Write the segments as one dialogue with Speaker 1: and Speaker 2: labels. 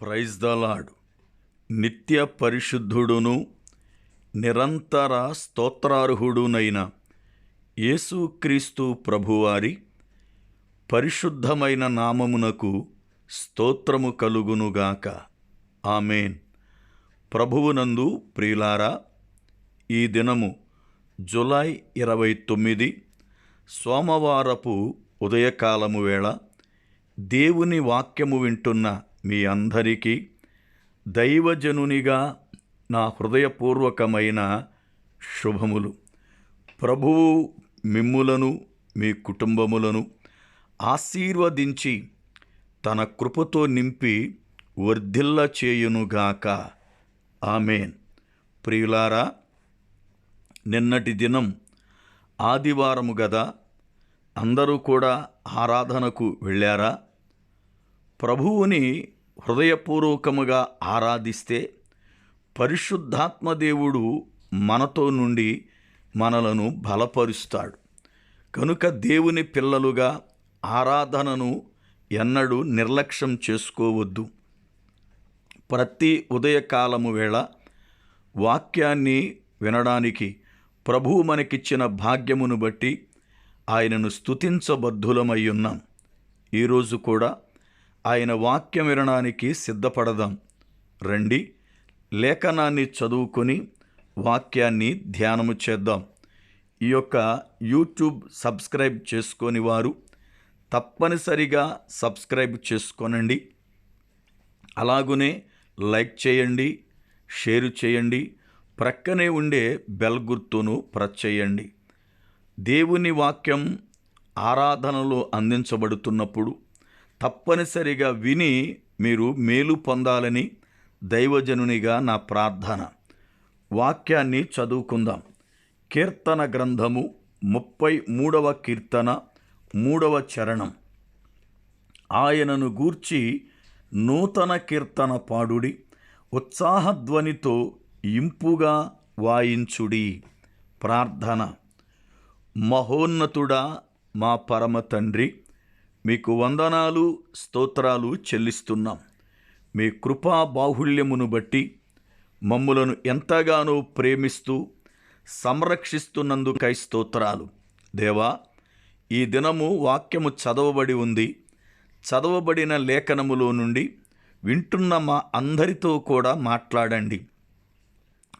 Speaker 1: Praise the నిత్య పరిశుద్ధుడును నిరంతర స్తోత్రార్హుడునైన యేసుక్రీస్తు ప్రభువారి పరిశుద్ధమైన నామమునకు స్తోత్రము కలుగునుగాక ఆమెన్. ప్రభువునందు ప్రియులారా ఈ దినము జులై ఇరవై తొమ్మిది సోమవారపు ఉదయకాలము వేళ దేవుని వాక్యము వింటున్న మీ అందరికీ దైవజనునిగా నా హృదయపూర్వకమైన శుభములు. ప్రభువు మిమ్ములను మీ కుటుంబములను ఆశీర్వదించి తన కృపతో నింపి వర్ధిల్ల చేయునుగాక. ఆమెన్. ప్రియులారా నిన్నటి దినం ఆదివారము గదా అందరూ కూడా ఆరాధనకు వెళ్ళారా? ప్రభువుని హృదయపూర్వకముగా ఆరాధిస్తే పరిశుద్ధాత్మ దేవుడు మనతో నుండి మనలను బలపరుస్తాడు. కనుక దేవుని పిల్లలుగా ఆరాధనను ఎన్నడూ నిర్లక్ష్యం చేసుకోవద్దు. ప్రతి ఉదయకాలము వేళ వాక్యాన్ని వినడానికి ప్రభువు మనకిచ్చిన భాగ్యమును బట్టి ఆయనను స్థుతించబద్ధులమై ఉన్నాం. ఈరోజు కూడా ఆయన వాక్యం వినడానికి సిద్ధపడదాం. రండి లేఖనాన్ని చదువుకొని వాక్యాన్ని ధ్యానము చేద్దాం. ఈ యొక్క యూట్యూబ్ సబ్స్క్రైబ్ చేసుకొని వారు తప్పనిసరిగా సబ్స్క్రైబ్ చేసుకోనండి. అలాగునే లైక్ చేయండి షేర్ చేయండి ప్రక్కనే ఉండే బెల్ గుర్తును ప్రెస్ చేయండి. దేవుని వాక్యం ఆరాధనలో అందించబడుతున్నప్పుడు తప్పనిసరిగా విని మీరు మేలు పొందాలని దైవజనునిగా నా ప్రార్థన. వాక్యాన్ని చదువుకుందాం. కీర్తన గ్రంథము ముప్పై మూడవ కీర్తన మూడవ చరణం. ఆయనను గూర్చి నూతన కీర్తన పాడుడి ఉత్సాహధ్వనితో ఇంపుగా వాయించుడి. ప్రార్థన. మహోన్నతుడా మా పరమ తండ్రి మీకు వందనాలు స్తోత్రాలు చెల్లిస్తున్నాం. మీ కృపా బాహుళ్యమును బట్టి మమ్ములను ఎంతగానో ప్రేమిస్తూ సంరక్షిస్తున్నందుకై స్తోత్రాలు. దేవా ఈ దినము వాక్యము చదవబడి ఉంది. చదవబడిన లేఖనములో నుండి వింటున్న మా అందరితో కూడా మాట్లాడండి.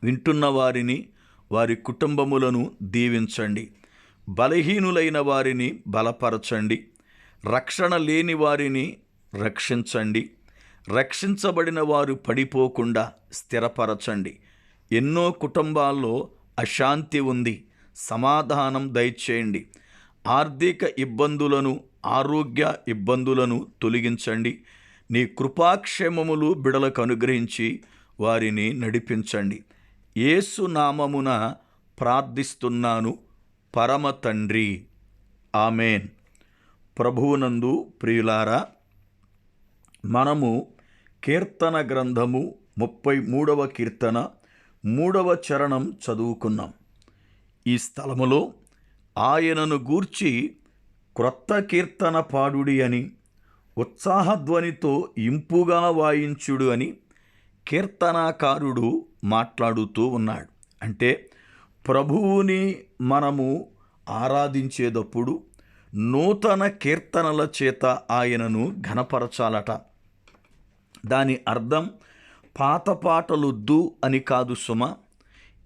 Speaker 1: వింటున్న వారిని వారి కుటుంబములను దీవించండి. బలహీనులైన వారిని బలపరచండి. రక్షణ లేని వారిని రక్షించండి. రక్షించబడిన వారు పడిపోకుండా స్థిరపరచండి. ఎన్నో కుటుంబాల్లో అశాంతి ఉంది. సమాధానం దయచేయండి. ఆర్థిక ఇబ్బందులను ఆరోగ్య ఇబ్బందులను తొలగించండి. నీ కృపాక్షేమములు బిడలకు అనుగ్రహించి వారిని నడిపించండి. ఏసు నామమున ప్రార్థిస్తున్నాను. పరమ తండ్రి. ఆమెన్. ప్రభువునందు ప్రియులారా మనము కీర్తన గ్రంథము ముప్పై మూడవ కీర్తన మూడవ చరణం చదువుకున్నాం. ఈ స్థలములో ఆయనను గూర్చి క్రొత్త కీర్తన పాడుడి అని ఉత్సాహధ్వనితో ఇంపుగా వాయించుడు అని కీర్తనాకారుడు మాట్లాడుతూ ఉన్నాడు. అంటే ప్రభువుని మనము ఆరాధించేటప్పుడు నూతన కీర్తనల చేత ఆయనను ఘనపరచాలట. దాని అర్థం పాత పాటలుద్దు అని కాదు సుమ.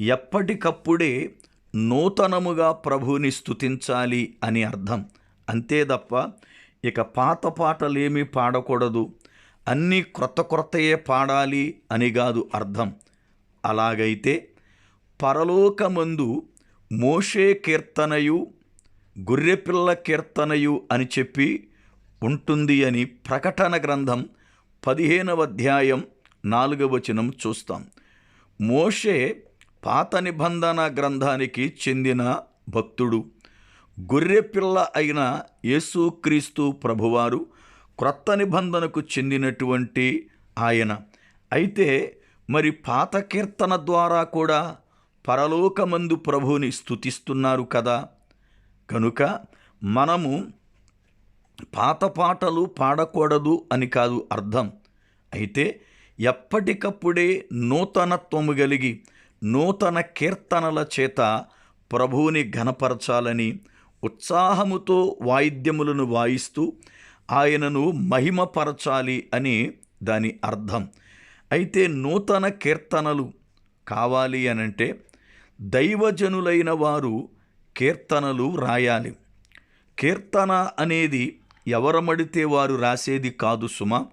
Speaker 1: ఎప్పటికప్పుడే నూతనముగా ప్రభువుని స్తుతించాలి అని అర్థం. అంతే తప్ప ఇక పాత పాటలేమీ పాడకూడదు. అన్నీ క్రొత్త క్రొత్తయే పాడాలి అని కాదు అర్థం. అలాగైతే పరలోకమందు మోషే కీర్తనయు గొర్రెపిల్ల కీర్తనయు అని చెప్పి ఉంటుంది అని ప్రకటన గ్రంథం పదిహేనవ అధ్యాయం నాలుగవ వచనం చూస్తాం. మోషే పాత నిబంధన గ్రంథానికి చెందిన భక్తుడు. గొర్రెపిల్ల అయిన యేసుక్రీస్తు ప్రభువారు క్రొత్త నిబంధనకు చెందినటువంటి ఆయన. అయితే మరి పాత కీర్తన ద్వారా కూడా పరలోకమందు ప్రభువుని స్తుతిస్తున్నారు కదా? కనుక మనము పాత పాటలు పాడకూడదు అని కాదు అర్థం. అయితే ఎప్పటికప్పుడే నూతనత్వము కలిగి నూతన కీర్తనల చేత ప్రభువుని ఘనపరచాలని ఉత్సాహముతో వాయిద్యములను వాయిస్తూ ఆయనను మహిమపరచాలి అని దాని అర్థం. అయితే నూతన కీర్తనలు కావాలి అనంటే దైవజనులైన వారు కీర్తనలు రాయాలి. కీర్తన అనేది ఎవరమడితే వారు రాసేది కాదు సుమ.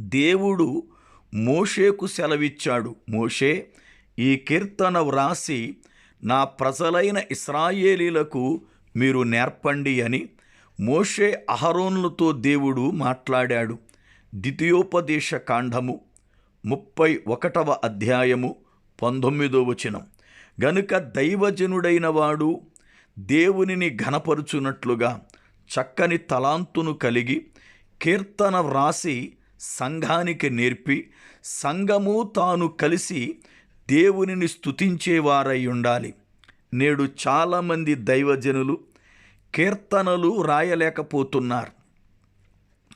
Speaker 1: దేవుడు మోషేకు సెలవిచ్చాడు. మోషే ఈ కీర్తన వ్రాసి నా ప్రజలైన ఇస్రాయేలీలకు మీరు నేర్పండి అని మోషే అహరోన్లతో దేవుడు మాట్లాడాడు. ద్వితీయోపదేశ కాండము ముప్పై ఒకటవ అధ్యాయము పంతొమ్మిదో వచనం. గనుక దైవజనుడైన వాడు దేవునిని ఘనపరుచున్నట్లుగా చక్కని తలాంతును కలిగి కీర్తన వ్రాసి సంఘానికి నేర్పి సంఘము తాను కలిసి దేవునిని స్తుతించేవారై ఉండాలి. నేడు చాలామంది దైవజనులు కీర్తనలు రాయలేకపోతున్నారు.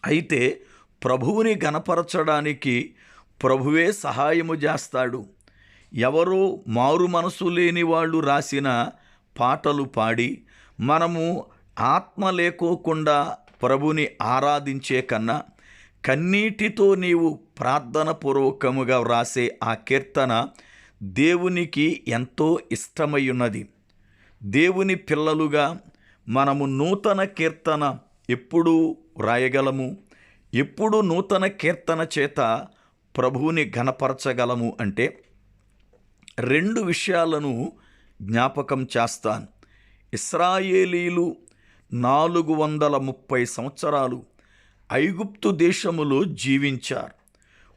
Speaker 1: అయితే ప్రభువుని ఘనపరచడానికి ప్రభువే సహాయము చేస్తాడు. ఎవరో మారు మనసు లేని వాళ్ళు రాసిన పాటలు పాడి మనము ఆత్మ లేకోకుండా ప్రభుని ఆరాధించే కన్నా కన్నీటితో నీవు ప్రార్థన పూర్వకముగా వ్రాసే ఆ కీర్తన దేవునికి ఎంతో ఇష్టమై ఉన్నది దేవుని పిల్లలుగా మనము నూతన కీర్తన ఎప్పుడు వ్రాయగలము. ఎప్పుడు నూతన కీర్తన చేత ప్రభువుని ఘనపరచగలము అంటే రెండు విషయాలను జ్ఞాపకం చేస్తాను. ఇస్రాయేలీలు నాలుగు వందల ముప్పై సంవత్సరాలు ఐగుప్తు దేశములో జీవించారు.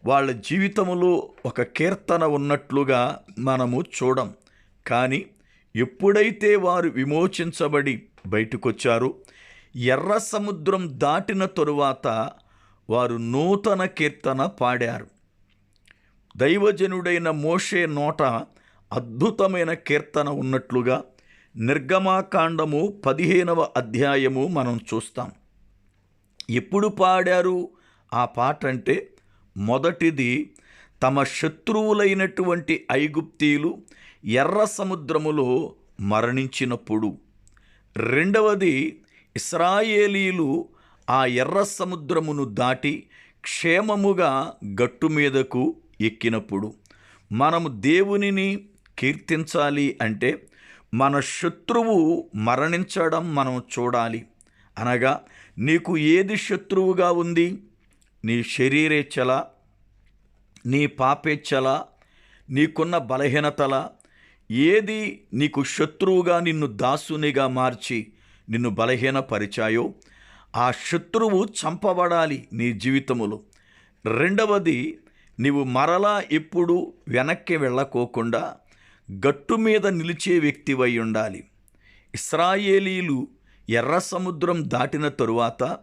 Speaker 1: వాళ్ళ జీవితములో ఒక కీర్తన ఉన్నట్లుగా మనము చూడం. కానీ ఎప్పుడైతే వారు విమోచించబడి బయటకొచ్చారో ఎర్ర సముద్రం దాటిన తరువాత వారు నూతన కీర్తన పాడారు. దైవజనుడైన మోషే నోట అద్భుతమైన కీర్తన ఉన్నట్లుగా నిర్గమాకాండము పదిహేనవ అధ్యాయము మనం చూస్తాం. ఎప్పుడు పాడారు? ఆ పాట అంటే మొదటిది తమ శత్రువులైనటువంటి ఐగుప్తీలు ఎర్ర సముద్రములో మరణించినప్పుడు. రెండవది ఇస్రాయేలీలు ఆ ఎర్ర సముద్రమును దాటి క్షేమముగా గట్టు మీదకు ఎక్కినప్పుడు మనము దేవునిని కీర్తించాలి అంటే మన శత్రువు మరణించడం మనం చూడాలి. అనగా నీకు ఏది శత్రువుగా ఉంది? నీ శరీరేచ్ఛల నీ పాపేచ్ఛల నీకున్న బలహీనతల ఏది నీకు శత్రువుగా నిన్ను దాసునిగా మార్చి నిన్ను బలహీనపరిచాయో ఆ శత్రువు చంపబడాలి నీ జీవితములో. రెండవది నీవు మరలా ఎప్పుడు వెనక్కి వెళ్ళకోకుండా గట్టు మీద నిలిచే వ్యక్తివై ఉండాలి. ఇస్రాయేలీలు ఎర్ర సముద్రం దాటిన తరువాత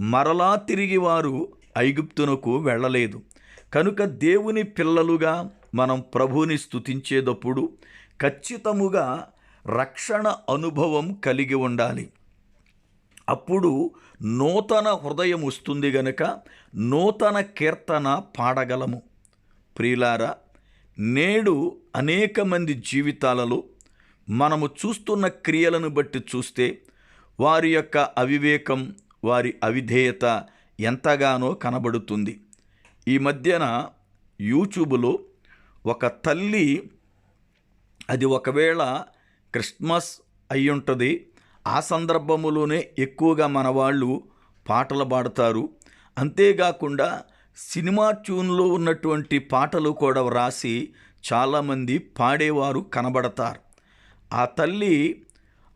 Speaker 1: మరలా తిరిగి వారు ఐగుప్తునకు వెళ్ళలేదు. కనుక దేవుని పిల్లలుగా మనం ప్రభుని స్థుతించేటప్పుడు ఖచ్చితముగా రక్షణ అనుభవం కలిగి ఉండాలి. అప్పుడు నూతన హృదయం వస్తుంది గనుక నూతన కీర్తన పాడగలము. ప్రియులారా నేడు అనేక మంది జీవితాలలో మనము చూస్తున్న క్రియలను బట్టి చూస్తే వారి యొక్క అవివేకం వారి అవిధేయత ఎంతగానో కనబడుతుంది. ఈ మధ్యన యూట్యూబ్లో ఒక తల్లి అది ఒకవేళ క్రిస్మస్ అయ్యుంటుంది ఉంటుంది ఆ సందర్భములోనే ఎక్కువగా మన వాళ్ళు పాటలు పాడతారు. అంతేకాకుండా సినిమా ట్యూన్లో ఉన్నటువంటి పాటలు కూడా వ్రాసి చాలామంది పాడేవారు కనబడతారు. ఆ తల్లి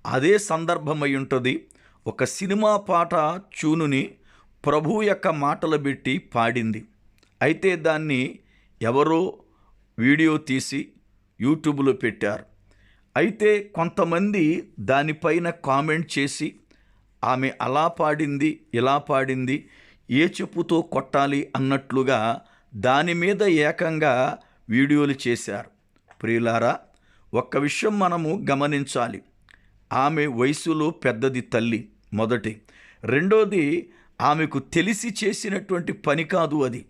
Speaker 1: అదే సందర్భమై ఉంటుంది. ఒక సినిమా పాట చూనుని ప్రభు యొక్క మాటలు పెట్టి పాడింది. అయితే దాన్ని ఎవరో వీడియో తీసి యూట్యూబ్లో పెట్టారు. అయితే కొంతమంది దానిపైన కామెంట్ చేసి ఆమె అలా పాడింది ఇలా పాడింది ఏ చెప్పుతో కొట్టాలి అన్నట్లుగా దాని మీద ఏకంగా వీడియోలు చేశారు. ప్రియులారా ఒక్క విషయం మనము గమనించాలి. ఆమె వయసులో పెద్దది తల్లి మొదటి. రెండోది ఆమెకు తెలిసి చేసినటువంటి పని కాదు అది.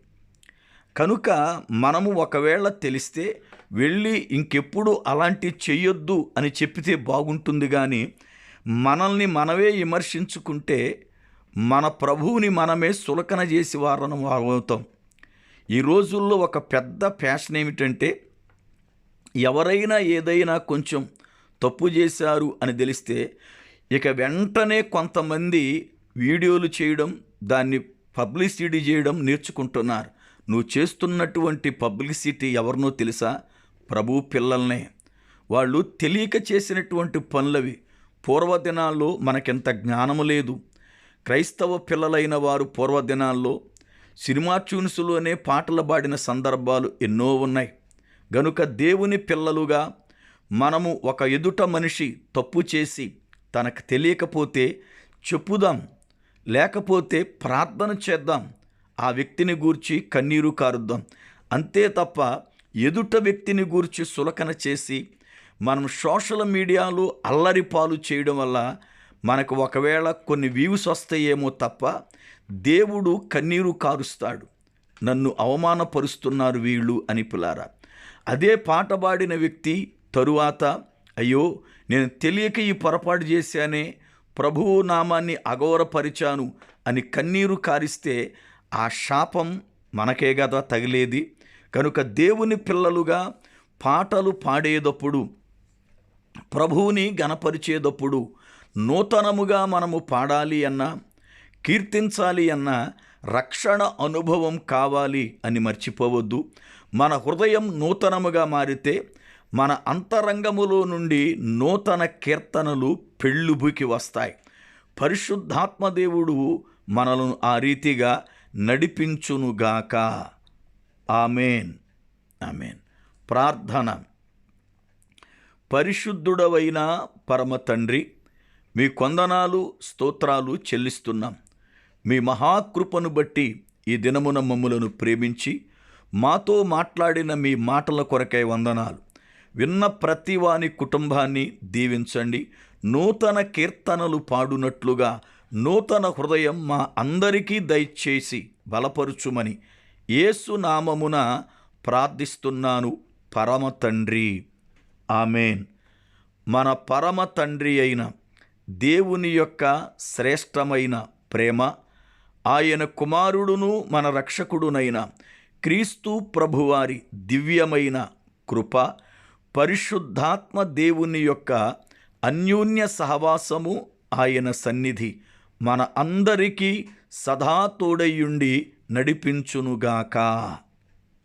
Speaker 1: కనుక మనము ఒకవేళ తెలిస్తే వెళ్ళి ఇంకెప్పుడు అలాంటి చెయ్యొద్దు అని చెప్పితే బాగుంటుంది కానీ మనల్ని మనమే విమర్శించుకుంటే మన ప్రభువుని మనమే సులకన చేసి వారనం అవుతాం. ఈ రోజుల్లో ఒక పెద్ద ఫ్యాషన్ ఏమిటంటే ఎవరైనా ఏదైనా కొంచెం తప్పు చేశారు అని తెలిస్తే ఇక వెంటనే కొంతమంది వీడియోలు చేయడం దాన్ని పబ్లిసిటీ చేయడం నేర్చుకుంటున్నారు. నువ్వు చేస్తున్నటువంటి పబ్లిసిటీ ఎవరినో తెలుసా? ప్రభు పిల్లల్నే. వాళ్ళు తెలియక చేసినటువంటి పనులవి. పూర్వదినాల్లో మనకెంత జ్ఞానము లేదు. క్రైస్తవ పిల్లలైన వారు పూర్వదినాల్లో సినిమా ట్యూన్స్లోనే పాటలు పాడిన సందర్భాలు ఎన్నో ఉన్నాయి. గనుక దేవుని పిల్లలుగా మనము ఒక ఎదుట మనిషి తప్పు చేసి తనకు తెలియకపోతే చెప్పుదాం. లేకపోతే ప్రార్థన చేద్దాం. ఆ వ్యక్తిని గూర్చి కన్నీరు కారుద్దాం. అంతే తప్ప ఎదుట వ్యక్తిని గూర్చి సులకన చేసి మనం సోషల్ మీడియాలో అల్లరి పాలు చేయడం వల్ల మనకు ఒకవేళ కొన్ని వ్యూస్ వస్తాయేమో తప్ప దేవుడు కన్నీరు కారుస్తాడు. నన్ను అవమానపరుస్తున్నారు వీళ్ళు అని పిలారా. అదే పాట పాడిన వ్యక్తి తరువాత అయ్యో నేను తెలియక ఈ పొరపాటు చేశానే ప్రభువు నామాన్ని అగౌరపరిచాను అని కన్నీరు కారిస్తే ఆ శాపం మనకే కదా తగిలేది. కనుక దేవుని పిల్లలుగా పాటలు పాడేటప్పుడు ప్రభువుని గణపరిచేటప్పుడు నూతనముగా మనము పాడాలి అన్నా కీర్తించాలి అన్న రక్షణ అనుభవం కావాలి అని మర్చిపోవద్దు. మన హృదయం నూతనముగా మారితే మన అంతరంగములో నుండి నూతన కీర్తనలు పెళ్ళుబుకి వస్తాయి. పరిశుద్ధాత్మదేవుడు మనలను ఆ రీతిగా నడిపించునుగాక. ఆమెన్. ఆమెన్. ప్రార్థన. పరిశుద్ధుడవైన పరమ తండ్రి మీ కొందనాలు స్తోత్రాలు చెల్లిస్తున్నాం. మీ మహాకృపను బట్టి ఈ దినమున మమ్ములను ప్రేమించి మాతో మాట్లాడిన మీ మాటల కొరకై వందనాలు. విన్న ప్రతి వాని కుటుంబాన్ని దీవించండి. నూతన కీర్తనలు పాడునట్లుగా నూతన హృదయం మా అందరికీ దయచేసి బలపరుచుమని యేసు నామమున ప్రార్థిస్తున్నాను పరమ తండ్రి. ఆమెన్. మన పరమ తండ్రి అయిన దేవుని యొక్క శ్రేష్టమైన ప్రేమ ఆయన కుమారుడును మన రక్షకుడునైన క్రీస్తు ప్రభువారి దివ్యమైన కృప పరిశుద్ధాత్మ దేవుని యొక్క అన్యోన్య సహవాసము ఆయన సన్నిధి మన అందరికీ సదా తోడయ్యుండి నడిపించునుగాక.